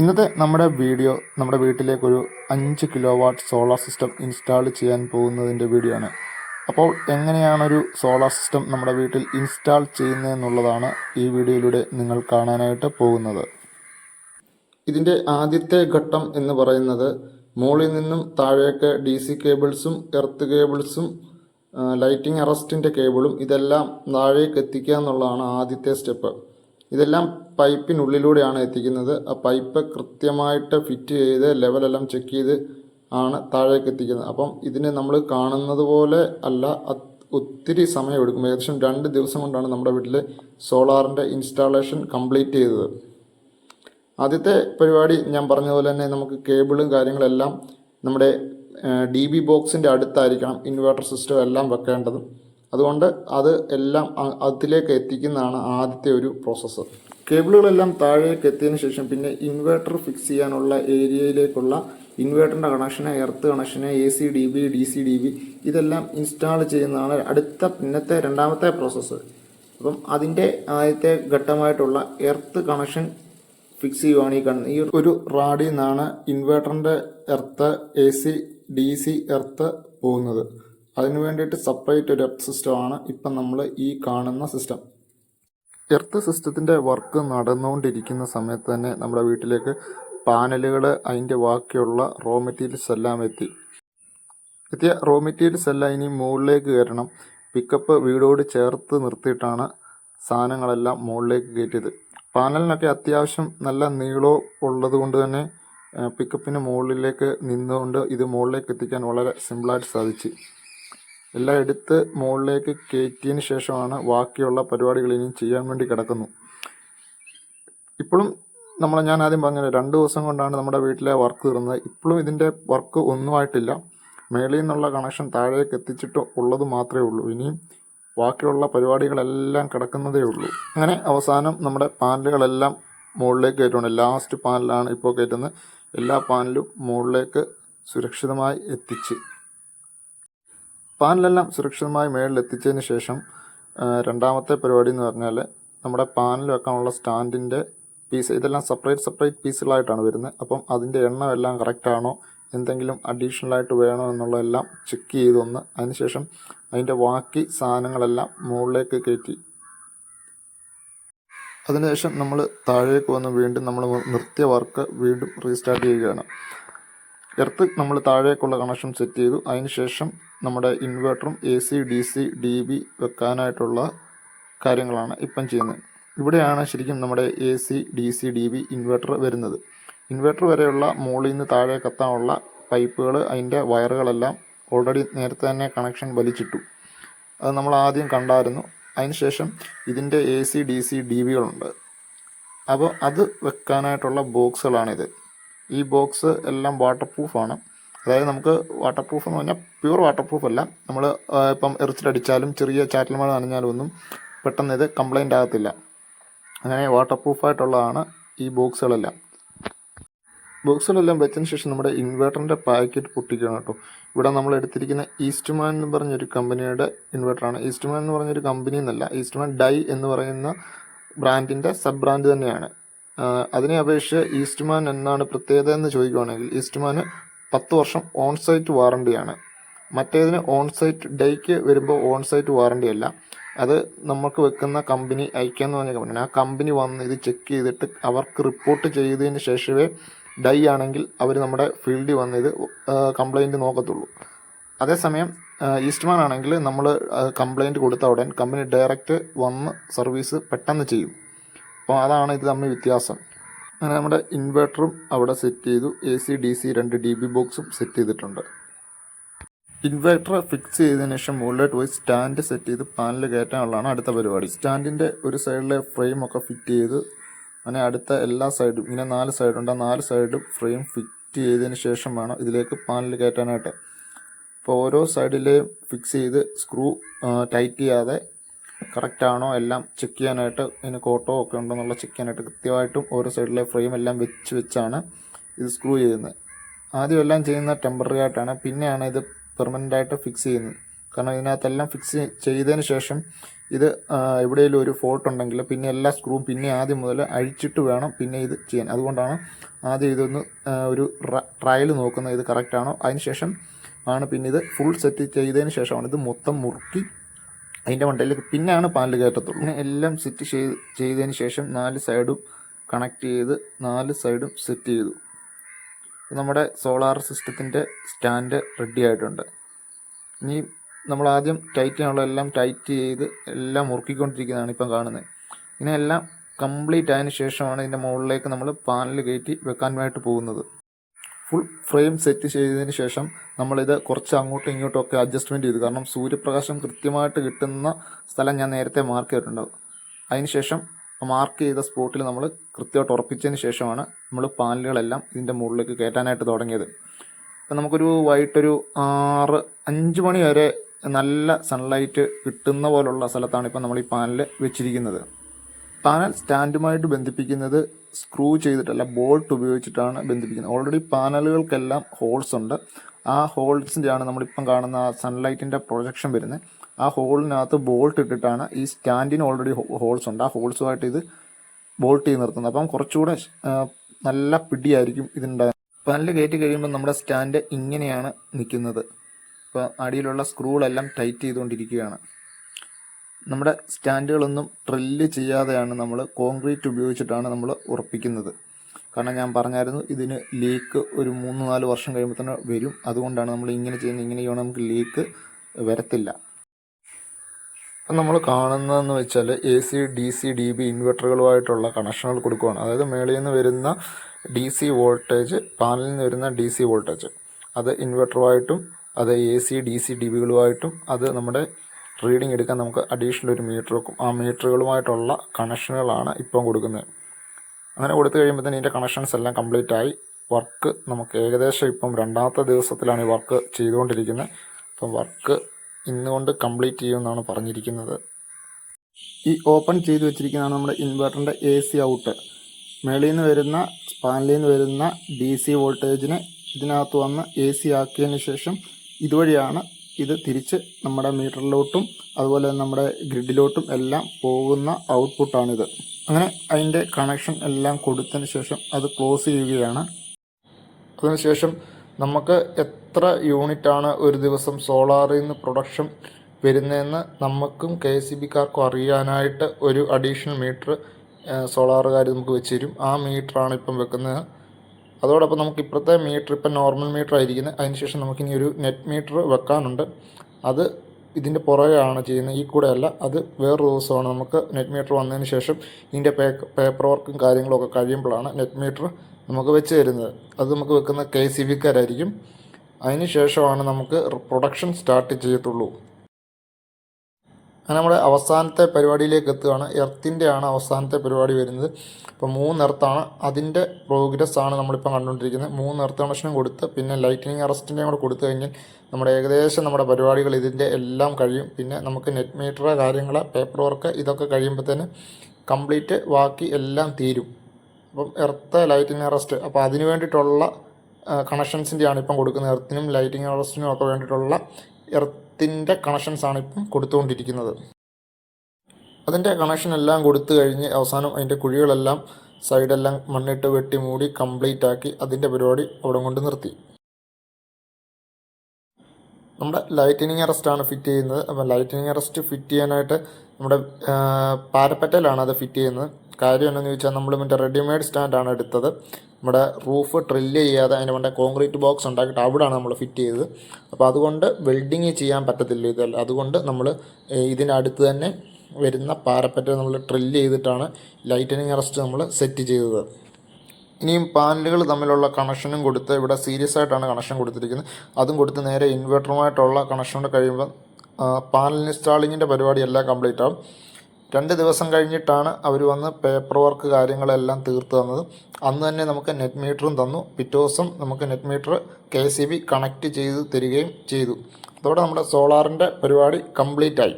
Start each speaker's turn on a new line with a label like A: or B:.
A: ഇന്നത്തെ നമ്മുടെ വീഡിയോ നമ്മുടെ വീട്ടിലേക്കൊരു അഞ്ച് kilowatt solar system install ചെയ്യാൻ പോകുന്നതിന്റെ വീഡിയോ ആണ്. അപ്പോൾ എങ്ങനെയാണൊരു സോളാർ സിസ്റ്റം നമ്മുടെ വീട്ടിൽ ഇൻസ്റ്റാൾ ചെയ്യുന്നതെന്നുള്ളതാണ് ഈ വീഡിയോയിലൂടെ നിങ്ങൾ കാണാനായിട്ട് പോകുന്നത്. ഇതിന്റെ ആദ്യത്തെ ഘട്ടം എന്ന് പറയുന്നത് മുകളിൽ നിന്നും താഴേക്ക് ഡി സി കേബിൾസും എർത്ത് കേബിൾസും ലൈറ്റിംഗ് അറസ്റ്റിന്റെ കേബിളും ഇതെല്ലാം താഴേക്ക് എത്തിക്കുക എന്നുള്ളതാണ് ആദ്യത്തെ സ്റ്റെപ്പ്. ഇതെല്ലാം പൈപ്പിനുള്ളിലൂടെയാണ് എത്തിക്കുന്നത്. ആ പൈപ്പ് കൃത്യമായിട്ട് ഫിറ്റ് ചെയ്ത് ലെവലെല്ലാം ചെക്ക് ചെയ്ത് ആണ് താഴേക്ക് എത്തിക്കുന്നത്. അപ്പം ഇതിന് നമ്മൾ കാണുന്നത് പോലെ അല്ല ഒത്തിരി സമയമെടുക്കും ഏകദേശം രണ്ട് ദിവസം കൊണ്ടാണ് നമ്മുടെ വീട്ടിൽ സോളാറിന്റെ ഇൻസ്റ്റാളേഷൻ കംപ്ലീറ്റ് ചെയ്തത്. ആദ്യത്തെ പരിപാടി ഞാൻ പറഞ്ഞതുപോലെ തന്നെ നമുക്ക് കേബിളും കാര്യങ്ങളെല്ലാം നമ്മുടെ ഡി ബി ബോക്സിന്റെ അടുത്തായിരിക്കണം ഇൻവേർട്ടർ സിസ്റ്റം എല്ലാം വെക്കേണ്ടത്. അതുകൊണ്ട് അത് എല്ലാം അതിലേക്ക് എത്തിക്കുന്നതാണ് ആദ്യത്തെ ഒരു പ്രോസസ്സ് കേബിളുകളെല്ലാം താഴേക്ക് എത്തിയതിനു ശേഷം പിന്നെ ഇൻവേർട്ടർ ഫിക്സ് ചെയ്യാനുള്ള ഏരിയയിലേക്കുള്ള ഇൻവേർട്ടറിന്റെ കണക്ഷന് earth connection A C D B D C D B ഇതെല്ലാം ഇൻസ്റ്റാൾ ചെയ്യുന്നതാണ് അടുത്ത പിന്നത്തെ രണ്ടാമത്തെ പ്രോസസ്സ് അപ്പം അതിന്റെ ആദ്യത്തെ ഘട്ടമായിട്ടുള്ള എർത്ത് കണക്ഷൻ ഫിക്സ് ചെയ്യുവാണ് ഈ കാണുന്നത്. ഈ ഒരു റാഡിൽ നിന്നാണ് ഇൻവേർട്ടറിന്റെ earth A C D C earth പോകുന്നത്. അതിനു വേണ്ടിയിട്ട് സെപ്പറേറ്റ് ഒരു എർത്ത് സിസ്റ്റമാണ് ഇപ്പം നമ്മൾ ഈ കാണുന്ന സിസ്റ്റം എർത്ത് സിസ്റ്റത്തിന്റെ വർക്ക് നടന്നുകൊണ്ടിരിക്കുന്ന സമയത്ത് തന്നെ നമ്മുടെ വീട്ടിലേക്ക് പാനലുകൾ അതിന്റെ ബാക്കിയുള്ള റോ മെറ്റീരിയൽസ് എല്ലാം എത്തി. എത്തിയ റോ മെറ്റീരിയൽസ് എല്ലാം ഇനി മുകളിലേക്ക് കയറണം. പിക്കപ്പ് വീടോട് ചേർത്ത് നിർത്തിയിട്ടാണ് സാധനങ്ങളെല്ലാം മുകളിലേക്ക് കയറ്റിയത്. പാനലിനൊക്കെ അത്യാവശ്യം നല്ല നീളവും ഉള്ളത് കൊണ്ട് തന്നെ പിക്കപ്പിന് മുകളിലേക്ക് നിന്നുകൊണ്ട് ഇത് മുകളിലേക്ക് എത്തിക്കാൻ വളരെ സിമ്പിളായിട്ട് സാധിച്ചു. എല്ലാം എടുത്ത് മുകളിലേക്ക് കയറ്റിയതിന് ശേഷമാണ് ബാക്കിയുള്ള പരിപാടികൾ ഇനി ചെയ്യാൻ വേണ്ടി കിടക്കുന്നു. ഇപ്പോഴും നമ്മൾ ഞാൻ ആദ്യം പറഞ്ഞത് രണ്ട് ദിവസം കൊണ്ടാണ് നമ്മുടെ വീട്ടിലെ വർക്ക് തീർന്നത്. ഇപ്പോഴും ഇതിന്റെ വർക്ക് ഒന്നുമായിട്ടില്ല മേളിൽ നിന്നുള്ള കണക്ഷൻ താഴേക്ക് എത്തിച്ചിട്ട് ഉള്ളത് മാത്രമേ ഉള്ളൂ. ഇനിയും ബാക്കിയുള്ള പരിപാടികളെല്ലാം കിടക്കുന്നതേ ഉള്ളൂ. അങ്ങനെ അവസാനം നമ്മുടെ പാനലുകളെല്ലാം മുകളിലേക്ക് കയറ്റുകയാണ് ലാസ്റ്റ് പാനലാണ് ഇപ്പോൾ കയറ്റുന്നത്. എല്ലാ പാനലും മുകളിലേക്ക് സുരക്ഷിതമായി എത്തിച്ച്. പാനലെല്ലാം സുരക്ഷിതമായി മേളിൽ എത്തിച്ചതിന് ശേഷം രണ്ടാമത്തെ പരിപാടി എന്ന് പറഞ്ഞാൽ നമ്മുടെ പാനൽ വെക്കാനുള്ള സ്റ്റാൻഡിന്റെ പീസ് ഇതെല്ലാം സെപ്പറേറ്റ് സെപ്പറേറ്റ് പീസുകളായിട്ടാണ് വരുന്നത്. അപ്പം അതിന്റെ എണ്ണം എല്ലാം കറക്റ്റാണോ എന്തെങ്കിലും അഡീഷണൽ ആയിട്ട് വേണോ എന്നുള്ളതെല്ലാം ചെക്ക് ചെയ്തൊന്ന് അതിനുശേഷം അതിന്റെ ബാക്കി സാധനങ്ങളെല്ലാം മുകളിലേക്ക് കയറ്റി. അതിനുശേഷം നമ്മൾ താഴേക്ക് വന്ന് വീണ്ടും നമ്മൾ നിർത്തിയ വർക്ക് വീണ്ടും റീസ്റ്റാർട്ട് ചെയ്യുകയാണ്. എർത്ത് നമ്മൾ താഴേക്കുള്ള കണക്ഷൻ സെറ്റ് ചെയ്തു. അതിനുശേഷം നമ്മുടെ ഇൻവേർട്ടറും A C D C D B വെക്കാനായിട്ടുള്ള കാര്യങ്ങളാണ് ഇപ്പം ചെയ്യുന്നത്. ഇവിടെയാണ് ശരിക്കും നമ്മുടെ A C D C D B inverter വരുന്നത്. ഇൻവെർട്ടർ വരെയുള്ള മുകളിൽ നിന്ന് താഴെ കത്താനുള്ള പൈപ്പുകൾ അതിന്റെ വയറുകളെല്ലാം ഓൾറെഡി നേരത്തെ തന്നെ കണക്ഷൻ വലിച്ചിട്ടു. അത് നമ്മൾ ആദ്യം കണ്ടായിരുന്നു. അതിനുശേഷം ഇതിന്റെ A C D C D ബികളുണ്ട് അപ്പോൾ അത് വെക്കാനായിട്ടുള്ള ബോക്സുകളാണിത് ഈ ബോക്സ് എല്ലാം വാട്ടർ പ്രൂഫാണ് അതായത് നമുക്ക് വാട്ടർ പ്രൂഫ് എന്ന് പറഞ്ഞാൽ പ്യുവർ വാട്ടർ പ്രൂഫ് അല്ല നമ്മൾ ഇപ്പം എറിച്ചിലടിച്ചാലും ചെറിയ ചാറ്റൽ മഴ നനഞ്ഞാലും ഒന്നും പെട്ടെന്ന് ഇത് കംപ്ലൈന്റ് ആകത്തില്ല. അങ്ങനെ വാട്ടർ പ്രൂഫായിട്ടുള്ളതാണ് ഈ ബോക്സുകളെല്ലാം ബോക്സുകളെല്ലാം വെച്ചതിന് ശേഷം നമ്മുടെ ഇൻവെർട്ടറിന്റെ പാക്കറ്റ് പൊട്ടിക്കണം കേട്ടോ. ഇവിടെ നമ്മൾ എടുത്തിരിക്കുന്ന ഈസ്റ്റ്മാൻ എന്ന് പറഞ്ഞൊരു കമ്പനിയുടെ ഇൻവെർട്ടറാണ് ഈസ്റ്റ്മാൻ എന്ന് പറഞ്ഞൊരു കമ്പനി എന്നല്ല ഈസ്റ്റ്മാൻ ഡൈ എന്ന് പറയുന്ന ബ്രാൻഡിന്റെ സബ് ബ്രാൻഡ് തന്നെയാണ്. അതിനെ അപേക്ഷിച്ച് ഈസ്റ്റ്മാൻ എന്നാണ് പ്രത്യേകത എന്ന് ചോദിക്കുകയാണെങ്കിൽ ഈസ്റ്റ്മാന് പത്ത് വർഷം ഓൺ സൈറ്റ് വാറണ്ടിയാണ്. മറ്റേതിന് ഓൺ സൈറ്റ് ഡേക്ക് വരുമ്പോൾ ഓൺ സൈറ്റ് വാറണ്ടി അല്ല അത് നമുക്ക് വെക്കുന്ന കമ്പനി ഐക്യാന്ന് പറഞ്ഞ കമ്പനിയാണ്. ആ കമ്പനി വന്ന് ഇത് ചെക്ക് ചെയ്തിട്ട് അവർക്ക് റിപ്പോർട്ട് ചെയ്തതിന് ശേഷമേ ഡൈ ആണെങ്കിൽ അവർ നമ്മുടെ ഫീൽഡിൽ വന്ന് ഇത് കംപ്ലൈന്റ് നോക്കത്തുള്ളൂ. അതേസമയം ഈസ്റ്റ്മാൻ ആണെങ്കിൽ നമ്മൾ കംപ്ലൈന്റ് കൊടുത്ത ഉടൻ കമ്പനി ഡയറക്റ്റ് വന്ന് സർവീസ് പെട്ടെന്ന് ചെയ്യും. അപ്പോൾ അതാണ് ഇത് തമ്മിൽ വ്യത്യാസം. അങ്ങനെ നമ്മുടെ ഇൻവെർട്ടറും അവിടെ സെറ്റ് ചെയ്തു. എ സി ഡി സി രണ്ട് ഡി ബി ബോക്സും സെറ്റ് ചെയ്തിട്ടുണ്ട്. ഇൻവെർട്ടർ ഫിക്സ് ചെയ്തതിന് ശേഷം മുകളിലോട്ട് പോയി സ്റ്റാൻഡ് സെറ്റ് ചെയ്ത് പാനൽ കയറ്റാനുള്ളതാണ് അടുത്ത പരിപാടി. സ്റ്റാൻഡിന്റെ ഒരു സൈഡിലെ ഫ്രെയിം ഒക്കെ ഫിറ്റ് ചെയ്ത് അങ്ങനെ അടുത്ത എല്ലാ സൈഡും ഇങ്ങനെ നാല് സൈഡുണ്ട് ആ നാല് സൈഡും ഫ്രെയിം ഫിറ്റ് ചെയ്തതിന് ശേഷം വേണം ഇതിലേക്ക് പാനൽ കയറ്റാനായിട്ട്. അപ്പോൾ ഓരോ സൈഡിലെയും ഫിക്സ് ചെയ്ത് സ്ക്രൂ ടൈറ്റ് ചെയ്യാതെ കറക്റ്റ് ആണോ എല്ലാം ചെക്ക് ചെയ്യാനായിട്ട് ഇതിന് കോട്ടോ ഒക്കെ ഉണ്ടോ എന്നുള്ള ചെക്ക് ചെയ്യാനായിട്ട് കൃത്യമായിട്ടും ഓരോ സൈഡിലെ ഫ്രെയിം എല്ലാം വെച്ച് വെച്ചാണ് ഇത് സ്ക്രൂ ചെയ്യുന്നത്. ആദ്യം എല്ലാം ചെയ്യുന്ന ടെമ്പററി ആയിട്ടാണ്. പിന്നെയാണ് ഇത് പെർമനന്റ് ആയിട്ട് ഫിക്സ് ചെയ്യുന്നത്. കാരണം ഇതിനകത്തെല്ലാം ഫിക്സ് ചെയ്തതിന് ശേഷം ഇത് എവിടെയെങ്കിലും ഒരു ഫോൾട്ട് ഉണ്ടെങ്കിൽ പിന്നെ എല്ലാ സ്ക്രൂവും പിന്നെ ആദ്യം മുതൽ അഴിച്ചിട്ട് വേണം പിന്നെ ഇത് ചെയ്യാൻ. അതുകൊണ്ടാണ് ആദ്യം ഇതൊന്ന് ഒരു ട്രയൽ നോക്കുന്നത് ഇത് കറക്റ്റ് ആണോ? അതിനുശേഷം ആണ് പിന്നെ ഇത് ഫുൾ സെറ്റ് ചെയ്തതിന് ശേഷമാണ് ഇത് മൊത്തം മുറുക്കി അതിന്റെ മണ്ടയിലേക്ക് പിന്നെയാണ് പാനൽ കയറ്റത്തുള്ളൂ. എല്ലാം സെറ്റ് ചെയ്ത് ചെയ്തതിന് ശേഷം നാല് സൈഡും കണക്ട് ചെയ്ത് നാല് സൈഡും സെറ്റ് ചെയ്തു. നമ്മുടെ സോളാർ സിസ്റ്റത്തിന്റെ സ്റ്റാൻഡ് റെഡി ആയിട്ടുണ്ട്. ഇനി നമ്മൾ ആദ്യം ടൈറ്റ് ചെയ്യാനുള്ള എല്ലാം ടൈറ്റ് ചെയ്ത് എല്ലാം മുറുക്കിക്കൊണ്ടിരിക്കുന്നതാണ് ഇപ്പം കാണുന്നത്. ഇതിനെല്ലാം കംപ്ലീറ്റ് ആയതിനു ശേഷമാണ് ഇതിന്റെ മുകളിലേക്ക് നമ്മൾ പാനൽ കയറ്റി വെക്കാനായിട്ട് പോകുന്നത്. ഫുൾ ഫ്രെയിം സെറ്റ് ചെയ്തതിന് ശേഷം നമ്മളിത് കുറച്ച് അങ്ങോട്ടും ഇങ്ങോട്ടും ഒക്കെ അഡ്ജസ്റ്റ്മെന്റ് ചെയ്തു. കാരണം സൂര്യപ്രകാശം കൃത്യമായിട്ട് കിട്ടുന്ന സ്ഥലം ഞാൻ നേരത്തെ മാർക്ക് ചെയ്തിട്ടുണ്ടാവും അതിനുശേഷം മാർക്ക് ചെയ്ത സ്പോട്ടിൽ നമ്മൾ കൃത്യമായിട്ട് ഉറപ്പിച്ചതിന് ശേഷമാണ് നമ്മൾ പാനലുകളെല്ലാം ഇതിന്റെ മുകളിലേക്ക് കയറ്റാനായിട്ട് തുടങ്ങിയത്. അപ്പം നമുക്കൊരു വൈകിട്ടൊരു ആറ് അഞ്ച് മണി വരെ നല്ല സൺലൈറ്റ് കിട്ടുന്ന പോലുള്ള സ്ഥലത്താണ് ഇപ്പം നമ്മൾ ഈ പാനൽ വെച്ചിരിക്കുന്നത്. പാനൽ സ്റ്റാൻഡുമായിട്ട് ബന്ധിപ്പിക്കുന്നത് സ്ക്രൂ ചെയ്തിട്ടല്ല ബോൾട്ട് ഉപയോഗിച്ചിട്ടാണ് ബന്ധിപ്പിക്കുന്നത്. ഓൾറെഡി പാനലുകൾക്കെല്ലാം ഹോൾസ് ഉണ്ട്. ആ ഹോൾസിന്റെയാണ് നമ്മളിപ്പം കാണുന്ന ആ സൺലൈറ്റിന്റെ പ്രൊജക്ഷൻ വരുന്നത്. ആ ഹോളിനകത്ത് ബോൾട്ട് ഇട്ടിട്ടാണ് ഈ സ്റ്റാൻഡിന് ഓൾറെഡി ഹോൾസ് ഉണ്ട്. ആ ഹോൾസുമായിട്ട് ഇത് ബോൾട്ട് ചെയ്ത് നിർത്തുന്നത്. അപ്പം കുറച്ചുകൂടെ നല്ല പിടിയായിരിക്കും ഇതിന്റെ പാനൽ കയറ്റി കഴിയുമ്പോൾ നമ്മുടെ സ്റ്റാൻഡ് ഇങ്ങനെയാണ് നിൽക്കുന്നത്. ഇപ്പോൾ അടിയിലുള്ള സ്ക്രൂകളെല്ലാം ടൈറ്റ് ചെയ്തുകൊണ്ടിരിക്കുകയാണ്. നമ്മുടെ സ്റ്റാൻഡുകളൊന്നും ഡ്രില്ല് ചെയ്യാതെയാണ് നമ്മൾ കോൺക്രീറ്റ് ഉപയോഗിച്ചിട്ടാണ് നമ്മൾ ഉറപ്പിക്കുന്നത്. കാരണം ഞാൻ പറഞ്ഞായിരുന്നു ഇതിന് ലീക്ക് ഒരു മൂന്ന് നാല് വർഷം കഴിയുമ്പോൾ തന്നെ വരും. അതുകൊണ്ടാണ് നമ്മൾ ഇങ്ങനെ ചെയ്യുന്നത്. ഇങ്ങനെ ചെയ്യണം നമുക്ക് ലീക്ക് വരത്തില്ല. അപ്പം നമ്മൾ കാണുന്നതെന്ന് വെച്ചാൽ A C D C D B ഇൻവെർട്ടറുകളുമായിട്ടുള്ള കണക്ഷനുകൾ കൊടുക്കുകയാണ് അതായത് മേളിൽ നിന്ന് വരുന്ന ഡി സി വോൾട്ടേജ് പാനലിൽ നിന്ന് വരുന്ന ഡി സി വോൾട്ടേജ്. അത് ഇൻവെർട്ടറുമായിട്ടും അത് A C D C D ബികളുമായിട്ടും അത് നമ്മുടെ റീഡിംഗ് എടുക്കാൻ നമുക്ക് അഡീഷണൽ ഒരു മീറ്റർ വെക്കും. ആ മീറ്ററുകളുമായിട്ടുള്ള കണക്ഷനുകളാണ് ഇപ്പം കൊടുക്കുന്നത്. അങ്ങനെ കൊടുത്തു കഴിയുമ്പോൾ തന്നെ ഇതിന്റെ കണക്ഷൻസ് എല്ലാം കംപ്ലീറ്റ് ആയി. വർക്ക് നമുക്ക് ഏകദേശം ഇപ്പം രണ്ടാമത്തെ ദിവസത്തിലാണ് ഈ വർക്ക് ചെയ്തുകൊണ്ടിരിക്കുന്നത്. അപ്പം വർക്ക് ഇന്നുകൊണ്ട് കംപ്ലീറ്റ് ചെയ്യുമെന്നാണ് പറഞ്ഞിരിക്കുന്നത്. ഈ ഓപ്പൺ ചെയ്ത് വെച്ചിരിക്കുന്നതാണ് നമ്മുടെ ഇൻവെർട്ടറിന്റെ എ സി ഔട്ട് മേളിൽ നിന്ന് വരുന്ന സ്പാനിൽ നിന്ന് വരുന്ന ഡി സി വോൾട്ടേജിനെ ഇതിനകത്ത് വന്ന് എ സി ആക്കിയതിന് ശേഷം ഇതുവഴിയാണ് ഇത് തിരിച്ച് നമ്മുടെ മീറ്ററിലോട്ടും അതുപോലെ നമ്മുടെ ഗ്രിഡിലോട്ടും എല്ലാം പോകുന്ന ഔട്ട്പുട്ടാണിത്. അങ്ങനെ അതിന്റെ കണക്ഷൻ എല്ലാം കൊടുത്തതിന് ശേഷം അത് ക്ലോസ് ചെയ്യുകയാണ്. അതിനുശേഷം നമുക്ക് എത്ര യൂണിറ്റാണ് ഒരു ദിവസം സോളാറിൽ നിന്ന് പ്രൊഡക്ഷൻ വരുന്നതെന്ന് നമുക്കും കെ സി ബിക്കാർക്കും അറിയാനായിട്ട് ഒരു അഡീഷണൽ മീറ്റർ സോളാറുകാർ നമുക്ക് വെച്ച് തരും. ആ മീറ്ററാണ് ഇപ്പം വെക്കുന്നത്. അതോടൊപ്പം നമുക്ക് ഇപ്പോഴത്തെ മീറ്റർ ഇപ്പം നോർമൽ മീറ്റർ ആയിരിക്കുന്നത്. അതിനുശേഷം നമുക്കിനി ഒരു നെറ്റ് മീറ്റർ വെക്കാനുണ്ട്. അത് ഇതിന്റെ പുറകെയാണ് ചെയ്യുന്നത്. ഈ കൂടെ അല്ല അത് വേറൊരു ദിവസമാണ് നമുക്ക് നെറ്റ് മീറ്റർ വന്നതിന് ശേഷം ഇതിന്റെ പേപ്പർ വർക്കും കാര്യങ്ങളൊക്കെ കഴിയുമ്പോഴാണ് നെറ്റ് മീറ്റർ നമുക്ക് വെച്ച് തരുന്നത്. അത് നമുക്ക് വെക്കുന്ന കെ സി ബിക്കാരായിരിക്കും അതിന് ശേഷമാണ് നമുക്ക് പ്രൊഡക്ഷൻ സ്റ്റാർട്ട് ചെയ്യത്തുള്ളൂ. അങ്ങനെ നമ്മുടെ അവസാനത്തെ പരിപാടിയിലേക്ക് എത്തുകയാണ് എർത്തിന്റെ ആണ് അവസാനത്തെ പരിപാടി വരുന്നത്. അപ്പോൾ മൂന്ന് എർത്താണ് അതിന്റെ പ്രോഗ്രസ് ആണ് നമ്മളിപ്പോൾ കണ്ടുകൊണ്ടിരിക്കുന്നത്. മൂന്ന് എർത്ത് കണക്ഷനും കൊടുത്ത് പിന്നെ ലൈറ്റിനിങ് അറസ്റ്റിന്റെയും കൂടെ കൊടുത്തു കഴിഞ്ഞാൽ നമ്മുടെ ഏകദേശം നമ്മുടെ പരിപാടികൾ ഇതിന്റെ എല്ലാം കഴിയും. പിന്നെ നമുക്ക് നെറ്റ് മീറ്റർ കാര്യങ്ങൾ പേപ്പർ വർക്ക് ഇതൊക്കെ കഴിയുമ്പോൾ തന്നെ കംപ്ലീറ്റ് ബാക്കി എല്ലാം തീരും. അപ്പം എർത്ത് ലൈറ്റിംഗ് അറസ്റ്റ്. അപ്പോൾ അതിന് വേണ്ടിയിട്ടുള്ള കണക്ഷൻസിന്റെയാണ് ഇപ്പം കൊടുക്കുന്നത്. എർത്തിനും ലൈറ്റിങ് അറസ്റ്റിനും ഒക്കെ വേണ്ടിയിട്ടുള്ള എർത്തിന്റെ ആണ് ഇപ്പം കൊടുത്തുകൊണ്ടിരിക്കുന്നത്. അതിന്റെ കണക്ഷൻ എല്ലാം കൊടുത്തു കഴിഞ്ഞ് അവസാനം അതിന്റെ കുഴികളെല്ലാം സൈഡെല്ലാം മണ്ണിട്ട് വെട്ടി മൂടി കംപ്ലീറ്റ് ആക്കി അതിന്റെ പരിപാടി അവിടെ കൊണ്ട് നിർത്തി. നമ്മുടെ ലൈറ്റനിങ് അറസ്റ്റാണ് ഫിറ്റ് ചെയ്യുന്നത്. അപ്പോൾ ലൈറ്റനിങ് അറസ്റ്റ് ഫിറ്റ് ചെയ്യാനായിട്ട് നമ്മുടെ പാരപ്പറ്റലാണ് അത് ഫിറ്റ് ചെയ്യുന്നത്. കാര്യം എന്താണെന്ന് ചോദിച്ചാൽ നമ്മൾ മറ്റേ റെഡിമെയ്ഡ് സ്റ്റാൻഡാണ് എടുത്തത്. നമ്മുടെ റൂഫ് ഡ്രില്ല് ചെയ്യാതെ അതിന്റെ വേണ്ട കോൺക്രീറ്റ് ബോക്സ് ഉണ്ടാക്കിയിട്ട് അവിടെയാണ് നമ്മൾ ഫിറ്റ് ചെയ്തത്. അപ്പോൾ അതുകൊണ്ട് വെൽഡിങ് ചെയ്യാൻ പറ്റത്തില്ല ഇതല്ല. അതുകൊണ്ട് നമ്മൾ ഇതിനടുത്ത് തന്നെ വരുന്ന പാരപ്പറ്റ നമ്മൾ ഡ്രില്ല് ചെയ്തിട്ടാണ് ലൈറ്റനിങ് അറസ്റ്റ് നമ്മൾ സെറ്റ് ചെയ്തത്. ഇനിയും പാനലുകൾ തമ്മിലുള്ള കണക്ഷനും കൊടുത്ത് ഇവിടെ സീരിയസ് ആയിട്ടാണ് കണക്ഷൻ കൊടുത്തിരിക്കുന്നത്. അതും കൊടുത്ത് നേരെ ഇൻവെർട്ടറുമായിട്ടുള്ള കണക്ഷൻ കഴിയുമ്പോൾ പാനൽ ഇൻസ്റ്റാളിങ്ങിന്റെ പരിപാടി എല്ലാം കംപ്ലീറ്റ് ആവും. രണ്ട് ദിവസം കഴിഞ്ഞിട്ടാണ് അവർ വന്ന് പേപ്പർ വർക്ക് കാര്യങ്ങളെല്ലാം തീർത്ത് തന്നത്. അന്ന് തന്നെ നമുക്ക് നെറ്റ് മീറ്ററും തന്നു. പിറ്റേ ദിവസം നമുക്ക് net meter K C B connect ചെയ്ത് തരികയും ചെയ്തു. അതോടെ നമ്മുടെ സോളാറിന്റെ പരിപാടി കംപ്ലീറ്റ് ആയി.